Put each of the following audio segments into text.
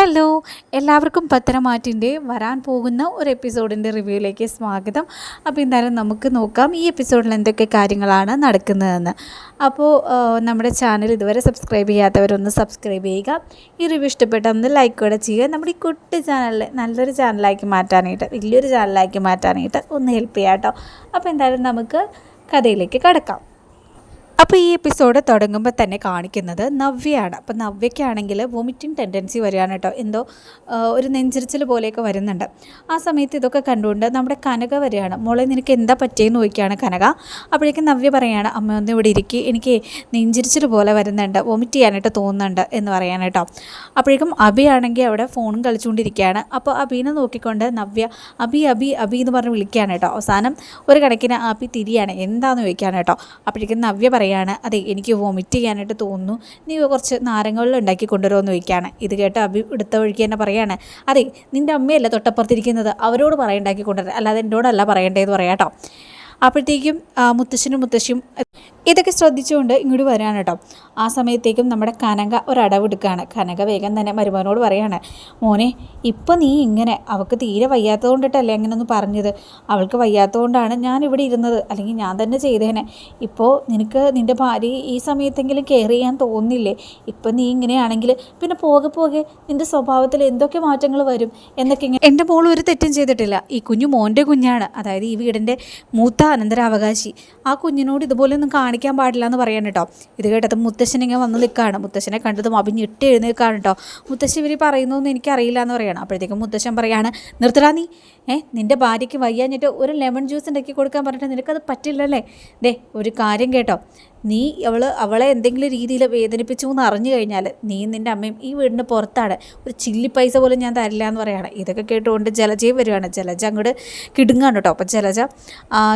Hello എല്ലാവർക്കും പത്തനമാറ്റിന്റെ വരാൻ പോകുന്ന ഒരു എപ്പിസോഡിന്റെ റിവ്യൂയിലേക്ക് സ്വാഗതം. അപ്പോൾ എന്തായാലും നമുക്ക് നോക്കാം ഈ എപ്പിസോഡിൽ എന്തൊക്കെ കാര്യങ്ങളാണ് നടക്കുന്നതെന്ന്. അപ്പോൾ നമ്മുടെ ചാനൽ ഇതുവരെ സബ്സ്ക്രൈബ് ചെയ്യാത്തവരൊന്ന് സബ്സ്ക്രൈബ് ചെയ്യുക. ഈ റിവ്യൂ ഇഷ്ടപ്പെട്ട ഒന്ന് ലൈക്ക് കൂടെ ചെയ്യുക. നമ്മുടെ ഈ കുട്ടി ചാനലിൽ നല്ലൊരു ചാനലാക്കി മാറ്റാനായിട്ട് വലിയൊരു ചാനലാക്കി മാറ്റാനായിട്ട് ഒന്ന് ഹെൽപ്പ് ചെയ്യാം കേട്ടോ. അപ്പോൾ എന്തായാലും നമുക്ക് കഥയിലേക്ക് കടക്കാം. അപ്പോൾ ഈ എപ്പിസോഡ് തുടങ്ങുമ്പോൾ തന്നെ കാണിക്കുന്നത് നവ്യയാണ്. അപ്പോൾ നവ്യയ്ക്കാണെങ്കിൽ വൊമിറ്റിംഗ് ടെൻഡൻസി വരികയാണ് കേട്ടോ. എന്തോ ഒരു നെഞ്ചിരിച്ചിൽ പോലെയൊക്കെ വരുന്നുണ്ട്. ആ സമയത്ത് ഇതൊക്കെ കണ്ടുകൊണ്ട് നമ്മുടെ കനക വരികയാണ്. മോളെ നിനക്ക് എന്താ പറ്റിയെന്ന് ചോദിക്കുകയാണ് കനക. അപ്പോഴേക്കും നവ്യ പറയാണ് അമ്മ ഒന്ന് ഇവിടെ ഇരിക്കി. എനിക്ക് നെഞ്ചിരിച്ചിൽ പോലെ വരുന്നുണ്ട്. വൊമിറ്റ് ചെയ്യാനായിട്ട് തോന്നുന്നുണ്ട് എന്ന് പറയാൻ കേട്ടോ. അപ്പോഴേക്കും അബിയാണെങ്കിൽ അവിടെ ഫോണും കളിച്ചുകൊണ്ടിരിക്കുകയാണ്. അപ്പോൾ അബീനെ നോക്കിക്കൊണ്ട് നവ്യ അബി അബി അബി എന്ന് പറഞ്ഞ് വിളിക്കുകയാണ് കേട്ടോ. അവസാനം ഒരു കണക്കിന് അബി തിരിയാണ്. എന്താണെന്ന് ചോദിക്കുകയാണ് കേട്ടോ. അപ്പോഴേക്കും നവ്യ പറയാണ് അതെ എനിക്ക് വോമിറ്റ് ചെയ്യാനായിട്ട് തോന്നുന്നു. നീ കുറച്ച് നാരങ്ങ ഉണ്ടാക്കി കൊണ്ടുവരുമെന്ന് ചോദിക്കുകയാണ് ഇത് കേട്ട് അബി എടുത്ത വഴിക്ക് തന്നെ പറയാണ് അതെ നിന്റെ അമ്മയല്ല തൊട്ടപ്പുറത്തിരിക്കുന്നത്? അവരോട് പറയണ്ടാക്കി കൊണ്ടുവരാം അല്ലാതെ എന്നോടല്ല പറയണ്ടേന്ന് പറയാം കേട്ടോ അപ്പോഴത്തേക്കും മുത്തശ്ശനും മുത്തശ്ശിയും ഇതൊക്കെ ശ്രദ്ധിച്ചുകൊണ്ട് ഇങ്ങോട്ട് വരാണ് കേട്ടോ. ആ സമയത്തേക്കും നമ്മുടെ കനക ഒരടവെടുക്കുകയാണ്. കനക വേഗം തന്നെ മരുമകനോട് പറയാണ് മോനെ ഇപ്പം നീ ഇങ്ങനെ അവൾക്ക് തീരെ വയ്യാത്തതുകൊണ്ടിട്ടല്ലേ അങ്ങനെ ഒന്ന് പറഞ്ഞത്? അവൾക്ക് വയ്യാത്തത് കൊണ്ടാണ് ഞാൻ ഇവിടെ ഇരുന്നത്. അല്ലെങ്കിൽ ഞാൻ തന്നെ ചെയ്തേനെ. ഇപ്പോൾ നിനക്ക് നിന്റെ ഭാര്യ ഈ സമയത്തെങ്കിലും കെയർ ചെയ്യാൻ തോന്നില്ലേ? ഇപ്പം നീ ഇങ്ങനെയാണെങ്കിൽ പിന്നെ പോകെ പോകെ നിന്റെ സ്വഭാവത്തിൽ എന്തൊക്കെ മാറ്റങ്ങൾ വരും? എന്നൊക്കെ ഇങ്ങനെ എന്റെ മോൾ ഒരു തെറ്റും ചെയ്തിട്ടില്ല. ഈ കുഞ്ഞു മോന്റെ കുഞ്ഞാണ്. അതായത് ഈ വീടിന്റെ മൂത്ത അനന്തരാവകാശി. ആ കുഞ്ഞിനോട് ഇതുപോലെ ഒന്നും കാണിക്കാൻ പാടില്ല എന്ന് പറയാൻ കേട്ടോ. ഇത് കേട്ടത് മുത്തശ്ശൻ ഇങ്ങനെ വന്ന് നിൽക്കുകയാണ് മുത്തശ്ശനെ കണ്ടതും അഭിഞ്ഞിട്ട് എഴുന്നേൽക്കാണ് കേട്ടോ. മുത്തശ്ശി ഇവർ പറയുന്നൊന്നും എനിക്കറിയില്ല എന്ന് പറയണം. അപ്പോഴത്തേക്കും മുത്തശ്ശൻ പറയാണ് നിർത്തടാ നീ. ഏ നിന്റെ ഭാര്യയ്ക്ക് വയ്യാഞ്ഞിട്ട് ഒരു ലെമൺ ജ്യൂസ് ഉണ്ടാക്കി കൊടുക്കാൻ പറഞ്ഞിട്ട് നിനക്കത് പറ്റില്ലല്ലേ? ദേ ഒരു കാര്യം കേട്ടോ. നീ അവൾ അവളെ എന്തെങ്കിലും രീതിയിൽ വേദനിപ്പിച്ചു എന്ന് അറിഞ്ഞു കഴിഞ്ഞാൽ നീ നിന്റെ അമ്മയും ഈ വീടിന് പുറത്താണ്. ഒരു ചില്ലി പൈസ പോലും ഞാൻ തരില്ല എന്ന് പറയാണ്. ഇതൊക്കെ കേട്ടുകൊണ്ട് ജലജയും വരികയാണ് ജലജ അങ്ങോട്ട് കിടുങ്ങാണ് കേട്ടോ. അപ്പം ജലജ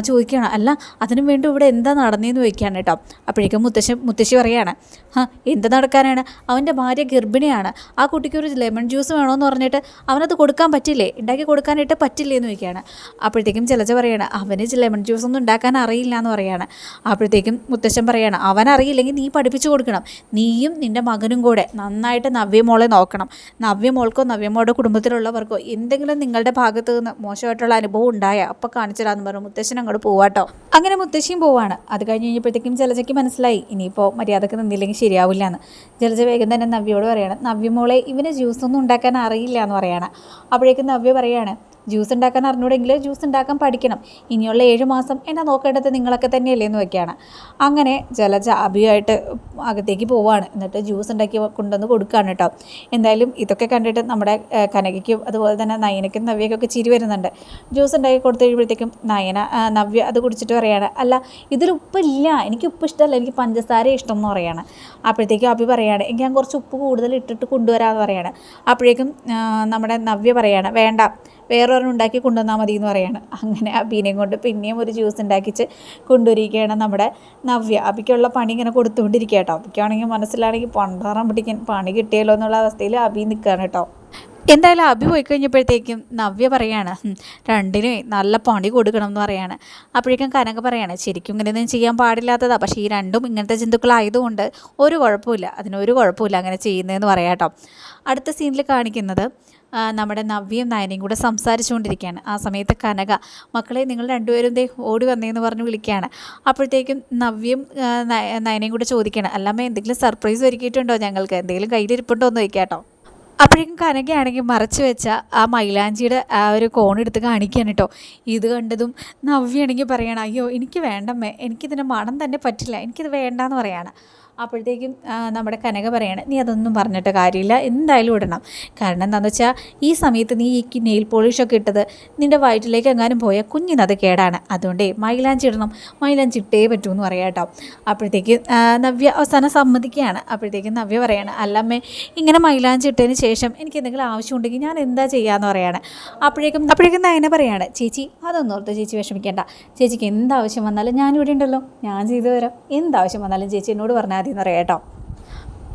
ചോദിക്കുകയാണ് അല്ല അതിനു വേണ്ടി ഇവിടെ എന്താ നടന്നതെന്ന് ചോദിക്കുകയാണ് കേട്ടോ. അപ്പോഴേക്കും മുത്തശ്ശി മുത്തശ്ശി പറയാണ് ആ എന്ത് നടക്കാനാണ്? അവന്റെ ഭാര്യ ഗർഭിണിയാണ്. ആ കുട്ടിക്ക് ഒരു ലെമൺ ജ്യൂസ് വേണമെന്ന് പറഞ്ഞിട്ട് അവനത് കൊടുക്കാൻ പറ്റില്ലേ? ഉണ്ടാക്കി കൊടുക്കാനായിട്ട് പറ്റില്ലേ എന്ന് ചോദിക്കുകയാണ്. അപ്പോഴത്തേക്കും ജലജ പറയാണ് അവന് ലെമൺ ജ്യൂസ് ഒന്നും ഉണ്ടാക്കാൻ അറിയില്ല എന്ന് പറയാണ്. അപ്പോഴത്തേക്കും മുത്തശ്ശൻ പറയാണ്. അവനറിയില്ലെങ്കിൽ നീ പഠിപ്പിച്ചു കൊടുക്കണം. നീയും നിന്റെ മകനും കൂടെ നന്നായിട്ട് നവ്യമോളെ നോക്കണം. നവ്യമോൾക്കോ നവ്യമോളുടെ കുടുംബത്തിലുള്ളവർക്കോ എന്തെങ്കിലും നിങ്ങളുടെ ഭാഗത്തു നിന്ന് മോശമായിട്ടുള്ള അനുഭവം ഉണ്ടായ അപ്പോൾ കാണിച്ചിടാന്ന് പറഞ്ഞു. മുത്തശ്ശൻ അങ്ങോട്ട് പോവാട്ടോ അങ്ങനെ മുത്തശ്ശിയും പോവാണ്. അത് കഴിഞ്ഞ് കഴിഞ്ഞപ്പോഴത്തേക്കും ജലജയ്ക്ക് മനസ്സിലായി. ഇനിയിപ്പോൾ മര്യാദയ്ക്ക് നിന്നില്ലെങ്കിൽ ശരിയാവില്ല എന്ന് ജലജ വേഗം തന്നെ നവ്യയോട് പറയണം നവ്യമോളെ ഇവന് ജ്യൂസ് ഒന്നും ഉണ്ടാക്കാൻ അറിയില്ല എന്ന് പറയണം. അപ്പോഴേക്കും നവ്യ പറയാണ് ജ്യൂസ് ഉണ്ടാക്കാൻ അറിഞ്ഞൂടെങ്കിൽ ജ്യൂസ് ഉണ്ടാക്കാൻ പഠിക്കണം. ഇനിയുള്ള ഏഴ് മാസം എന്നെ നോക്കേണ്ടത് നിങ്ങളൊക്കെ തന്നെയല്ലേ എന്ന് വെക്കുകയാണ്. അങ്ങനെ ജലജ അഭിയായിട്ട് അകത്തേക്ക് പോവാണ്. എന്നിട്ട് ജ്യൂസ് ഉണ്ടാക്കി കൊണ്ടുവന്ന് കൊടുക്കുകയാണ് കേട്ടോ. എന്തായാലും ഇതൊക്കെ കണ്ടിട്ട് നമ്മുടെ കനകയ്ക്കും അതുപോലെ തന്നെ നയനയ്ക്കും നവ്യയ്ക്കൊക്കെ ചിരി വരുന്നുണ്ട്. ജ്യൂസ് ഉണ്ടാക്കി കൊടുത്തു കഴിയുമ്പോഴത്തേക്കും നയന നവ്യ അത് കുടിച്ചിട്ട് പറയുകയാണ് അല്ല ഇതിൽ ഉപ്പില്ല. എനിക്ക് ഉപ്പ് ഇഷ്ടമല്ല. എനിക്ക് പഞ്ചസാര ഇഷ്ടം എന്ന് പറയാണ്. അപ്പോഴത്തേക്കും അഭി പറയാണ് എനിക്ക് ഞാൻ കുറച്ച് ഉപ്പ് കൂടുതൽ ഇട്ടിട്ട് കൊണ്ടുവരാമെന്ന് പറയാണ്. അപ്പോഴേക്കും നമ്മുടെ നവ്യ പറയാണ് വേണ്ട. വേറൊരെണ്ണം ഉണ്ടാക്കി കൊണ്ടുവന്നാൽ മതി എന്ന് പറയാണ്. അങ്ങനെ അബീനെയും കൊണ്ട് പിന്നെയും ഒരു ജ്യൂസ് ഉണ്ടാക്കിച്ച് കൊണ്ടുവരികയാണ് നമ്മുടെ നവ്യ. അബിക്കുള്ള പണി ഇങ്ങനെ കൊടുത്തുകൊണ്ടിരിക്കുക കേട്ടോ അബിക്കാണെങ്കിൽ മനസ്സിലാണെങ്കിൽ പണ്ടാറാൻ പിടിക്കാൻ പണി കിട്ടിയല്ലോ എന്നുള്ള അവസ്ഥയിൽ അബി നിൽക്കുകയാണ് കേട്ടോ എന്തായാലും അഭി പോയി കഴിഞ്ഞപ്പോഴത്തേക്കും നവ്യ പറയാണ് "ഹും, രണ്ടിനും നല്ല പണി കൊടുക്കണം എന്ന് പറയാണ്. അപ്പോഴേക്കും കനക പറയാണ് ശരിക്കും ഇങ്ങനെയൊന്നും ചെയ്യാൻ പാടില്ലാത്തതാണ് പക്ഷേ ഈ രണ്ടും ഇങ്ങനത്തെ ജന്തുക്കളായതുകൊണ്ട് ഒരു കുഴപ്പമില്ല. അതിനൊരു കുഴപ്പമില്ല അങ്ങനെ ചെയ്യുന്നതെന്ന് പറയാം കേട്ടോ. അടുത്ത സീനിൽ കാണിക്കുന്നത് നമ്മുടെ നവ്യയും നയനയും കൂടെ സംസാരിച്ചുകൊണ്ടിരിക്കുകയാണ്. ആ സമയത്ത് കനക മക്കളെ നിങ്ങൾ രണ്ടുപേരും ദേ ഓടി വന്നേന്ന് പറഞ്ഞ് വിളിക്കുകയാണ്. അപ്പോഴത്തേക്കും നവ്യയും നയനയും കൂടെ ചോദിക്കുകയാണ് അല്ലാമ്മ എന്തെങ്കിലും സർപ്രൈസ് ഒരുക്കിയിട്ടുണ്ടോ ഞങ്ങൾക്ക്? എന്തെങ്കിലും കയ്യിലിരിപ്പുണ്ടോ എന്ന് ചോദിക്കാം കേട്ടോ. അപ്പോഴേക്കും കനകയാണെങ്കിൽ മറച്ചു വെച്ച ആ മൈലാഞ്ചിയുടെ ആ ഒരു കോണെടുത്ത് കാണിക്കുകയാണ് കേട്ടോ. ഇത് കണ്ടതും നവ്യാണെങ്കിൽ പറയണം അയ്യോ എനിക്ക് വേണ്ടമ്മേ എനിക്കിതിന്റെ മണം തന്നെ പറ്റില്ല എനിക്കിത് വേണ്ടാന്ന് പറയാണ്. അപ്പോഴത്തേക്കും നമ്മുടെ കനക പറയാണ് നീ അതൊന്നും പറഞ്ഞിട്ട് കാര്യമില്ല എന്തായാലും ഇടണം. കാരണം എന്താണെന്ന് വെച്ചാൽ ഈ സമയത്ത് നീ ഈ നെയിൽ പോളിഷൊക്കെ ഇട്ടത് നിന്റെ വയറ്റിലേക്ക് എങ്ങാനും പോയാൽ കുഞ്ഞിനത് കേടാണ്. അതുകൊണ്ടേ മൈലാഞ്ചി ഇടണം. മൈലാഞ്ചി ഇട്ടേ പറ്റൂ എന്ന് പറയാം കേട്ടോ അപ്പോഴത്തേക്ക് നവ്യ അവസാനം സമ്മതിക്കുകയാണ്. അപ്പോഴത്തേക്കും നവ്യ പറയാണ് അല്ലമ്മേ ഇങ്ങനെ മൈലാഞ്ചി ഇട്ടതിന് ശേഷം എനിക്ക് എന്തെങ്കിലും ആവശ്യമുണ്ടെങ്കിൽ ഞാൻ എന്താ ചെയ്യാമെന്ന് പറയാണ്. അപ്പോഴേക്കും അപ്പോഴേക്കും നയന പറയാണ് ചേച്ചി അതൊന്നും ഓർത്ത് ചേച്ചി വിഷമിക്കേണ്ട. ചേച്ചിക്ക് എന്താവശ്യം വന്നാലും ഞാനിവിടെ ഉണ്ടല്ലോ. ഞാൻ ചെയ്തു തരാം. എന്താവശ്യം വന്നാലും ചേച്ചി എന്നോട് പറഞ്ഞാൽ മതി എന്ന് പറയാം കേട്ടോ.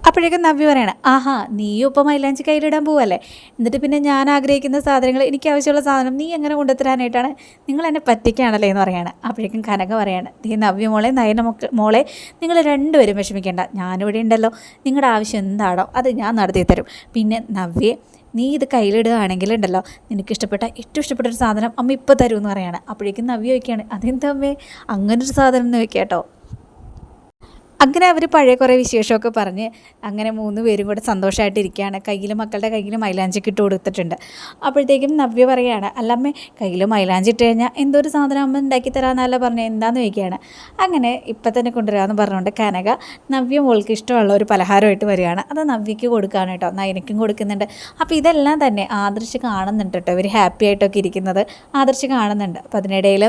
അപ്പോഴേക്കും നവ്യ പറയണം ആഹാ നീയും ഇപ്പം മൈലാഞ്ചി കയ്യിലിടാൻ പോവല്ലേ? എന്നിട്ട് പിന്നെ ഞാൻ ആഗ്രഹിക്കുന്ന സാധനങ്ങൾ എനിക്ക് ആവശ്യമുള്ള സാധനം നീ എങ്ങനെ കൊണ്ടുത്തരാനായിട്ടാണ്? നിങ്ങൾ എന്നെ പറ്റിക്കുകയാണല്ലേ എന്ന് പറയാണ്. അപ്പോഴേക്കും കനക പറയാണ് നീ നവ്യ മോളെ നയന മോളെ നിങ്ങൾ രണ്ടുപേരും വിഷമിക്കേണ്ട. ഞാനിവിടെ ഉണ്ടല്ലോ. നിങ്ങളുടെ ആവശ്യം എന്താണോ അത് ഞാൻ നടത്തി തരും. പിന്നെ നവ്യെ നീ ഇത് കയ്യിലിടുകയാണെങ്കിൽ ഉണ്ടല്ലോ. നിനക്ക് ഇഷ്ടപ്പെട്ട ഏറ്റവും ഇഷ്ടപ്പെട്ട ഒരു സാധനം അമ്മ ഇപ്പോൾ തരുമെന്ന് പറയാണ്. അപ്പോഴേക്കും നവ്യ വയ്ക്കുകയാണ് അതെന്താ അമ്മേ? അങ്ങനൊരു സാധനം എന്ന് വെക്കാട്ടോ അങ്ങനെ അവർ പഴയ കുറേ വിശേഷമൊക്കെ പറഞ്ഞ് അങ്ങനെ മൂന്ന് പേരും കൂടെ സന്തോഷമായിട്ട് ഇരിക്കുകയാണ് കയ്യിൽ മക്കളുടെ കയ്യിൽ മൈലാഞ്ചിക്ക് ഇട്ട് കൊടുത്തിട്ടുണ്ട്. അപ്പോഴത്തേക്കും നവ്യ പറയുകയാണ് അല്ലമ്മേ കയ്യിൽ മൈലാഞ്ചി ഇട്ട് കഴിഞ്ഞാൽ എന്തോ ഒരു സാധനം അമ്മ ഉണ്ടാക്കി തരാമെന്നല്ല പറഞ്ഞു എന്താണെന്ന് ചോദിക്കുകയാണ്. അങ്ങനെ ഇപ്പം തന്നെ കൊണ്ടുവരാമെന്ന് പറഞ്ഞുകൊണ്ട് കനക നവ്യ മോൾക്ക് ഇഷ്ടമുള്ള ഒരു പലഹാരമായിട്ട് വരികയാണ്. അത് നവ്യക്ക് കൊടുക്കുകയാണ് കേട്ടോ. നയനയ്ക്കും കൊടുക്കുന്നുണ്ട്. അപ്പോൾ ഇതെല്ലാം തന്നെ ആദർശ് കാണുന്നുണ്ട് കേട്ടോ. ഇവർ ഹാപ്പി ആയിട്ടൊക്കെ ഇരിക്കുന്നത് ആദർശ് കാണുന്നുണ്ട്. അപ്പോൾ അതിനിടയിൽ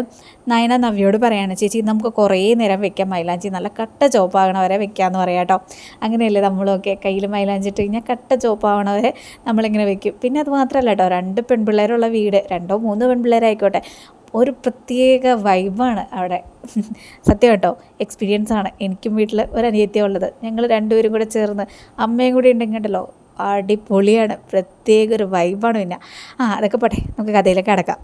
നയന നവ്യോട് പറയാണ് ചേച്ചി നമുക്ക് കുറേ നേരം വെക്കാം മൈലാഞ്ചി. നല്ല കട്ട ചോപ്പ് ചോപ്പാകണ വരെ വെക്കാമെന്ന് പറയാം കേട്ടോ അങ്ങനെയല്ലേ നമ്മളൊക്കെ കയ്യിൽ മൈലാഞ്ചിട്ട് കഴിഞ്ഞാൽ കട്ട ചോപ്പാവണ വരെ നമ്മളിങ്ങനെ വെക്കും. പിന്നെ അത് മാത്രമല്ല കേട്ടോ രണ്ട് പെൺപിള്ളേരുള്ള വീട് രണ്ടോ മൂന്നോ പെൺപിള്ളേരായിക്കോട്ടെ. ഒരു പ്രത്യേക വൈബാണ് അവിടെ. സത്യം കേട്ടോ എക്സ്പീരിയൻസ് ആണ്. എനിക്കും വീട്ടിൽ ഒരു അനിയത്തിയാണ് ഉള്ളത്. ഞങ്ങൾ രണ്ടുപേരും കൂടെ ചേർന്ന് അമ്മയും കൂടി ഉണ്ടെങ്കിലോ അടിപൊളിയാണ്. പ്രത്യേക ഒരു വൈബാണ് പിന്നെ. ആ അതൊക്കെ പോട്ടെ. നമുക്ക് കഥയിലേക്ക് അടക്കാം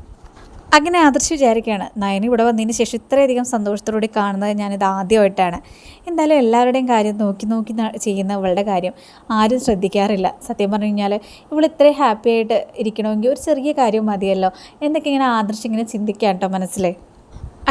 അങ്ങനെ ആദർശ് വിചാരിക്കുകയാണ്. നയനി ഇവിടെ വന്നതിന് ശേഷം ഇത്രയധികം സന്തോഷത്തോടെ കാണുന്നത് ഞാനിത് ആദ്യമായിട്ടാണ്. എന്തായാലും എല്ലാവരുടെയും കാര്യം നോക്കി നോക്കി ചെയ്യുന്ന ഇവളുടെ കാര്യം ആരും ശ്രദ്ധിക്കാറില്ല. സത്യം പറഞ്ഞു കഴിഞ്ഞാൽ ഇവൾ ഇത്രയും ഹാപ്പി ആയിട്ട് ഇരിക്കണമെങ്കിൽ ഒരു ചെറിയ കാര്യം മതിയല്ലോ. എന്നൊക്കെ ഇങ്ങനെ ആദർശ് ഇങ്ങനെ ചിന്തിക്കാം കേട്ടോ മനസ്സിലേ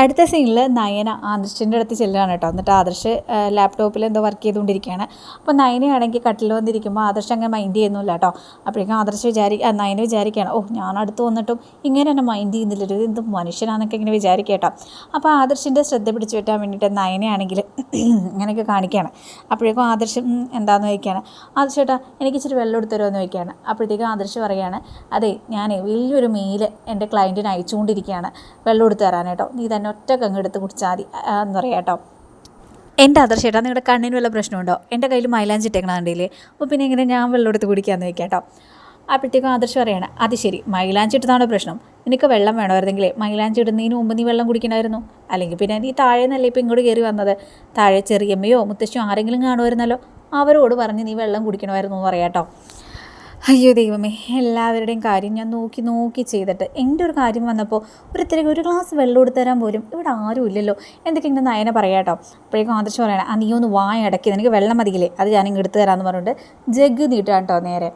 അടുത്ത സീനിൽ നയന ആദർശിന്റെ അടുത്ത് ചെല്ലുകയാണ് കേട്ടോ. എന്നിട്ട് ആദർശ് ലാപ്ടോപ്പിൽ എന്തോ വർക്ക് ചെയ്തുകൊണ്ടിരിക്കുകയാണ്. അപ്പോൾ നയനയാണെങ്കിൽ കട്ടിൽ വന്നിരിക്കുമ്പോൾ ആദർശ് അങ്ങനെ മൈൻഡ് ചെയ്യുന്നില്ല കേട്ടോ. അപ്പോഴേക്കും ആദർശ് വിചാരി നയന വിചാരിക്കുകയാണ് ഓ ഞാൻ അടുത്ത് വന്നിട്ടും ഇങ്ങനെ എന്നെ മൈൻഡ് ചെയ്യുന്നില്ല. എന്ത് മനുഷ്യനാണെന്നൊക്കെ ഇങ്ങനെ വിചാരിക്കുക കേട്ടോ. അപ്പോൾ ആദർശിന്റെ ശ്രദ്ധ പിടിച്ചു പറ്റാൻ വേണ്ടിയിട്ട് നയനയാണെങ്കിൽ ഇങ്ങനെയൊക്കെ കാണിക്കുകയാണ്. അപ്പോഴേക്കും ആദർശ് എന്താണെന്ന് ചോദിക്കുകയാണ്? ആദർശ് ചേട്ടാ എനിക്ക് ഇച്ചിരി വെള്ളം എടുത്തരുമോ എന്ന് ചോദിക്കുകയാണ്. അപ്പോഴത്തേക്കും ആദർശ് പറയുകയാണ് അതെ ഞാൻ വലിയൊരു മെയിൽ എന്റെ ക്ലയന്റിന് അയച്ചുകൊണ്ടിരിക്കുകയാണ് വെള്ളം എടുത്ത് തരാൻ നീ തന്നെ ഒറ്റ കങ്ങ് എടുത്ത് കുടിച്ചാൽ മതി എന്ന് പറയാം കേട്ടോ. എന്റെ ആദർശേട്ടാ നിങ്ങളുടെ കണ്ണിന് വല്ല പ്രശ്നമുണ്ടോ? എന്റെ കയ്യിൽ മൈലാഞ്ചി ഇട്ടേക്കണ കണ്ടില്ലേ? അപ്പോൾ പിന്നെ ഇങ്ങനെ ഞാൻ വെള്ളം എടുത്ത് കുടിക്കാമെന്ന് വെക്കാം കേട്ടോ. അപ്പോഴത്തേക്കും ആദർശ് പറയണം അത് ശരി മൈലാഞ്ചി ഇട്ടതാണ് പ്രശ്നം? നിനക്ക് വെള്ളം വേണമായിരുന്നെങ്കിലേ മൈലാഞ്ചി ഇടുന്നതിന് മുമ്പ് നീ വെള്ളം കുടിക്കണമായിരുന്നു. അല്ലെങ്കിൽ പിന്നെ നീ താഴെ നിന്നല്ലേ ഇപ്പോൾ ഇങ്ങോട്ട് കയറി വന്നത്? താഴെ ചെറിയമ്മയോ മുത്തശ്ശിയോ ആരെങ്കിലും കാണുമായിരുന്നല്ലോ? അവരോട് പറഞ്ഞ് നീ വെള്ളം കുടിക്കണമായിരുന്നു എന്ന് പറയാം കേട്ടോ. അയ്യോ ദൈവമേ എല്ലാവരുടെയും കാര്യം ഞാൻ നോക്കി നോക്കി ചെയ്തിട്ട് എന്റെ ഒരു കാര്യം വന്നപ്പോൾ ഒരുത്തരക്ക് ഒരു ഗ്ലാസ് വെള്ളം എടുത്തുതരാൻ പോലും ഇവിടെ ആരും ഇല്ലല്ലോ. എന്തൊക്കെ ഇങ്ങനെ നയനെ പറയാട്ടോ അപ്പോഴേക്കും ആദർശം പറയണം ആ നീ ഒന്ന് വായ അടക്കി എനിക്ക് വെള്ളം മതിയില്ലേ? അത് ഞാനിങ്ങ് എടുത്തു തരാമെന്ന് പറഞ്ഞിട്ട് ജഗ് നീട്ടാട്ടോ നേരെ.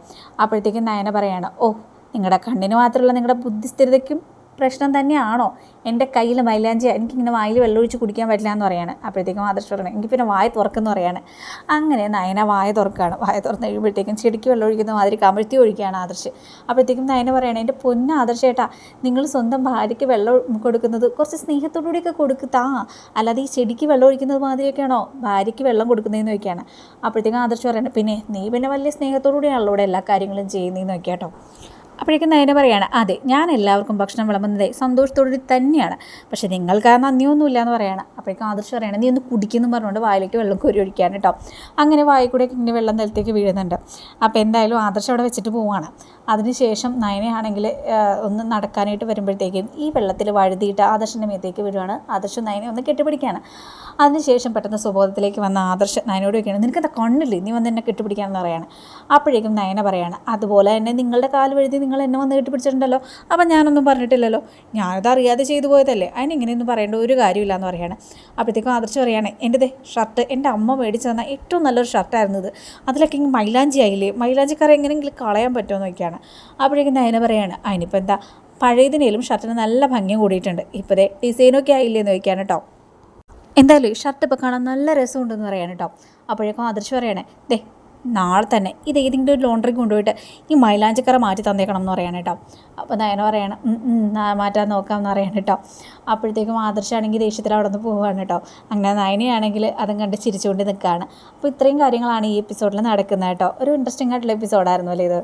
അപ്പോഴത്തേക്കും നയന പറയാണ് ഓ നിങ്ങളുടെ കണ്ണിന് മാത്രമല്ല നിങ്ങളുടെ ബുദ്ധിസ്ഥിരതയ്ക്കും പ്രശ്നം തന്നെയാണോ? എന്റെ കയ്യിൽ മൈലാഞ്ചി എനിക്കിങ്ങനെ വായിൽ വെള്ളമൊഴിച്ച് കുടിക്കാൻ പറ്റില്ല എന്ന് പറയാണ്. അപ്പോഴത്തേക്കും ആദർശ് പറയണം എനിക്ക് പിന്നെ വായ തുറക്കുന്നു പറയാണ്. അങ്ങനെ നയന വായ തുറക്കുകയാണ് വായ തുറന്ന് കഴിയുമ്പോഴത്തേക്കും ചെടിക്ക് വെള്ളം ഒഴിക്കുന്ന മാതിരി കമഴ്ത്തി ഒഴിക്കുകയാണ് ആദർശ്. അപ്പോഴത്തേക്കും നയന പറയണം എന്റെ പൊന്ന ആദർശേട്ടാ നിങ്ങൾ സ്വന്തം ഭാര്യയ്ക്ക് വെള്ളം കൊടുക്കുന്നത് കുറച്ച് സ്നേഹത്തോടുകൂടിയൊക്കെ കൊടുക്കുത്താ അല്ലാതെ ഈ ചെടിക്ക് വെള്ളം ഒഴിക്കുന്നത് മാതിരിയൊക്കെയാണോ? ഭാര്യയ്ക്ക് വെള്ളം കൊടുക്കുന്നതെന്ന് നോക്കിയാണ് അപ്പോഴത്തേക്കും ആദർശ് പറയണം പിന്നെ നീ പിന്നെ വലിയ സ്നേഹത്തോടുകൂടിയാണല്ലോ ഇവിടെ എല്ലാ കാര്യങ്ങളും ചെയ്യുന്നതെന്ന് നോക്കിയാട്ടോ അപ്പോഴേക്കും നയന പറയാണ് അതെ ഞാൻ എല്ലാവർക്കും ഭക്ഷണം വിളമ്പുന്നത് സന്തോഷത്തോടെ തന്നെയാണ്. പക്ഷേ നിങ്ങൾക്ക് ആ നന്ദിയൊന്നുമില്ല എന്ന് പറയാണ്. അപ്പോഴേക്കും ആദർശ് പറയാണ് നീ ഒന്ന് കുടിക്കുന്നു പറഞ്ഞുകൊണ്ട് വായിലേക്ക് വെള്ളം കോരി ഒഴിക്കാൻ കേട്ടോ. അങ്ങനെ വായി കൂടെ ഇങ്ങനെ വെള്ളം നിലത്തേക്ക് വീഴുന്നുണ്ട്. അപ്പോൾ എന്തായാലും ആദർശം അവിടെ വെച്ചിട്ട് പോവുകയാണ് അതിനുശേഷം നയനയാണെങ്കിൽ ഒന്ന് നടക്കാനായിട്ട് വരുമ്പോഴത്തേക്കും ഈ വെള്ളത്തിൽ വഴുതിയിട്ട് ആദർശന്റെ മേത്തേക്ക് വീഴുകയാണ് ആദർശം നയനെ ഒന്ന് കെട്ടിപ്പിടിക്കുകയാണ്. അതിനുശേഷം പെട്ടെന്ന് സ്വബോധത്തിലേക്ക് വന്ന ആദർശ നയനോട് വയ്ക്കുകയാണ് നിനക്കെന്താ കണ്ണില്ലേ? നീ വന്ന് എന്നെ കെട്ടിപ്പിടിക്കാമെന്ന് പറയാണ്. അപ്പോഴേക്കും നയന പറയാണ് അതുപോലെ തന്നെ നിങ്ങളുടെ കാൽ വഴുതി നിങ്ങൾ എന്നെ വന്ന് കെട്ടിപ്പിടിച്ചിട്ടുണ്ടല്ലോ. അപ്പം ഞാനൊന്നും പറഞ്ഞിട്ടില്ലല്ലോ. ഞാനത് അറിയാതെ ചെയ്തു പോയതല്ലേ. അതിന് ഇങ്ങനെയൊന്നും പറയേണ്ട ഒരു കാര്യമില്ല എന്ന് പറയാണ്. അപ്പോഴത്തേക്കും ആദർശ പറയാണ് എന്റെ ഷർട്ട് എന്റെ അമ്മ മേടിച്ചു തന്ന ഏറ്റവും നല്ലൊരു ഷർട്ടായിരുന്നു ഇത്. അതിലൊക്കെ ഇങ്ങനെ മൈലാഞ്ചി ആയില്ലേ? മൈലാഞ്ചിക്കാരെ എങ്ങനെയെങ്കിലും കളയാൻ പറ്റുമോ നോക്കിയാണ്. അപ്പോഴേക്കും നയന പറയാണ് അതിനിപ്പോൾ എന്താ? പഴയതിനേലും ഷർട്ടിന് നല്ല ഭംഗി കൂടിയിട്ടുണ്ട്. ഇപ്പോഴേ ഡിസൈനൊക്കെ ആയില്ലേ എന്ന് നോക്കിയാണ് കേട്ടോ എന്തായാലും ഷർട്ട് ഇപ്പോൾ കാണാൻ നല്ല രസമുണ്ടെന്ന് പറയാൻ കേട്ടോ അപ്പോഴേക്കും ആദർശ് പറയണേ ദേ നാളെ തന്നെ ഇത് ഏതെങ്കിലും ഒരു ലോണ്ടറി കൊണ്ടുപോയിട്ട് ഈ മൈലാഞ്ചക്കറ മാറ്റി തന്നേക്കണം എന്ന് പറയാൻ കേട്ടോ. അപ്പോൾ നയന പറയണം മാറ്റാൻ നോക്കാം എന്ന് പറയാൻ കേട്ടോ. അപ്പോഴത്തേക്കും ആദർശാണെങ്കിൽ ദേഷ്യത്തിൽ അവിടെ നിന്ന് പോവുകയാണ് കേട്ടോ. അങ്ങനെ നയനയാണെങ്കിൽ അതും കണ്ട് ചിരിച്ചുകൊണ്ട് നിൽക്കുകയാണ്. അപ്പോൾ ഇത്രയും കാര്യങ്ങളാണ് ഈ എപ്പിസോഡിൽ നടക്കുന്നത് കേട്ടോ. ഒരു ഇൻട്രസ്റ്റിംഗ് ആയിട്ടുള്ള എപ്പിസോഡായിരുന്നു അല്ലേ ഇത്?